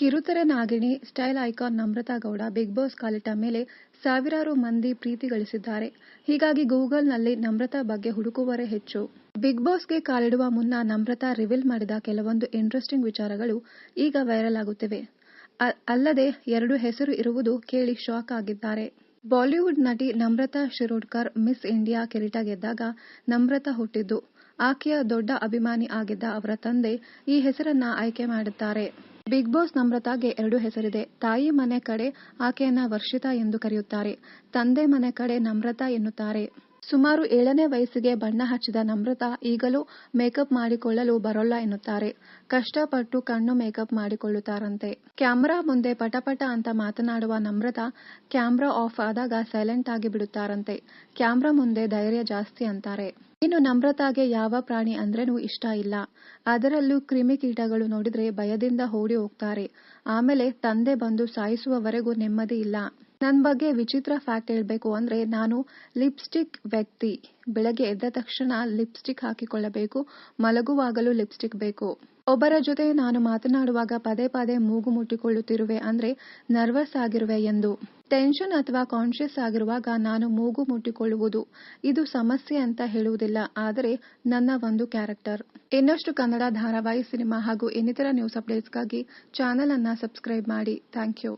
ಕಿರುತೆರೆ Nagini, style icon Namratha Gowda Bigg Boss ಕಾಲಿಟ್ಟ ಮೇಲೆ ಸಾವಿರಾರು ಮಂದಿ ಪ್ರೀತಿ ಗಳಿಸಿದ್ದಾರೆ. ಹೀಗಾಗಿ ಗೂಗಲ್ನಲ್ಲಿ ನಮ್ರತಾ ಬಗ್ಗೆ ಹುಡುಕುವರೇ ಹೆಚ್ಚು. ಬಿಗ್ ಬಾಸ್ಗೆ ಕಾಲಿಡುವ ಮುನ್ನ ನಮ್ರತಾ ರಿವೀಲ್ ಮಾಡಿದ ಕೆಲವೊಂದು ಇಂಟ್ರೆಸ್ಟಿಂಗ್ ವಿಚಾರಗಳು ಈಗ ವೈರಲ್ ಆಗುತ್ತಿವೆ. ಅಲ್ಲದೆ ಎರಡು ಹೆಸರು ಇರುವುದು ಕೇಳಿ ಶಾಕ್ ಆಗಿದ್ದಾರೆ. ಬಾಲಿವುಡ್ ನಟಿ ನಮ್ರತಾ ಶಿರೋಡ್ಕರ್ ಮಿಸ್ ಇಂಡಿಯಾ ಕಿರೀಟ ಗೆದ್ದಾಗ ನಮ್ರತಾ ಹುಟ್ಟಿದ್ದು. ಆಕೆಯ ದೊಡ್ಡ ಅಭಿಮಾನಿ ಆಗಿದ್ದ ಅವರ ತಂದೆ ಈ ಹೆಸರನ್ನ ಆಯ್ಕೆ ಮಾಡಿದ್ದಾರೆ. ಬಿಗ್ ಬಾಸ್ ನಮ್ರತಾಗೆ ಎರಡು ಹೆಸರಿದೆ. ತಾಯಿ ಮನೆ ಕಡೆ ಆಕೆಯನ್ನ ವರ್ಷಿತಾ ಎಂದು ಕರೆಯುತ್ತಾರೆ. ತಂದೆ ಮನೆ ಕಡೆ ನಮ್ರತಾ ಎನ್ನುತ್ತಾರೆ. ಸುಮಾರು ಏಳನೇ ವಯಸ್ಸಿಗೆ ಬಣ್ಣ ಹಚ್ಚಿದ ನಮ್ರತಾ ಈಗಲೂ ಮೇಕಪ್ ಮಾಡಿಕೊಳ್ಳಲು ಬರೋಲ್ಲ ಎನ್ನುತ್ತಾರೆ. ಕಷ್ಟಪಟ್ಟು ಕಣ್ಣು ಮೇಕಪ್ ಮಾಡಿಕೊಳ್ಳುತ್ತಾರಂತೆ. ಕ್ಯಾಮೆರಾ ಮುಂದೆ ಪಟಪಟ ಅಂತ ಮಾತನಾಡುವ ನಮ್ರತಾ ಕ್ಯಾಮೆರಾ ಆಫ್ ಆದಾಗ ಸೈಲೆಂಟ್ ಆಗಿ ಬಿಡುತ್ತಾರಂತೆ. ಕ್ಯಾಮೆರಾ ಮುಂದೆ ಧೈರ್ಯ ಜಾಸ್ತಿ ಅಂತಾರೆ. ಇನ್ನು ನಮ್ರತಾಗೆ ಯಾವ ಪ್ರಾಣಿ ಅಂದ್ರೇನು ಇಷ್ಟ ಇಲ್ಲ. ಅದರಲ್ಲೂ ಕ್ರಿಮಿಕೀಟಗಳು ನೋಡಿದ್ರೆ ಭಯದಿಂದ ಓಡಿ ಹೋಗ್ತಾರೆ. ಆಮೇಲೆ ತಂದೆ ಬಂದು ಸಾಯಿಸುವವರೆಗೂ ನೆಮ್ಮದಿ ಇಲ್ಲ. ನನ್ ಬಗ್ಗೆ ವಿಚಿತ್ರ ಫ್ಯಾಕ್ಟ್ ಹೇಳಬೇಕು ಅಂದರೆ ನಾನು ಲಿಪ್ಸ್ಟಿಕ್ ವ್ಯಕ್ತಿ. ಬೆಳಗ್ಗೆ ಎದ್ದ ತಕ್ಷಣ ಲಿಪ್ಸ್ಟಿಕ್ ಹಾಕಿಕೊಳ್ಳಬೇಕು. ಮಲಗುವಾಗಲೂ ಲಿಪ್ಸ್ಟಿಕ್ ಬೇಕು. ಒಬ್ಬರ ಜೊತೆ ನಾನು ಮಾತನಾಡುವಾಗ ಪದೇ ಪದೇ ಮೂಗು ಮುಟ್ಟಿಕೊಳ್ಳುತ್ತಿರುವೆ ಅಂದ್ರೆ ನರ್ವಸ್ ಆಗಿರುವೆ ಎಂದು. ಟೆನ್ಷನ್ ಅಥವಾ ಕಾನ್ಶಿಯಸ್ ಆಗಿರುವಾಗ ನಾನು ಮೂಗು ಮುಟ್ಟಿಕೊಳ್ಳುವುದು ಇದು ಸಮಸ್ಯೆ ಅಂತ ಹೇಳುವುದಿಲ್ಲ. ಆದರೆ ನನ್ನ ಒಂದು ಕ್ಯಾರೆಕ್ಟರ್. ಇನ್ನಷ್ಟು ಕನ್ನಡ ಧಾರಾವಾಹಿ, ಸಿನಿಮಾ ಹಾಗೂ ಇನ್ನಿತರ ನ್ಯೂಸ್ ಅಪ್ಡೇಟ್ಸ್ಗಾಗಿ ಚಾನೆಲ್ ಅನ್ನ ಸಬ್ಸ್ಕ್ರೈಬ್ ಮಾಡಿ. Thank you.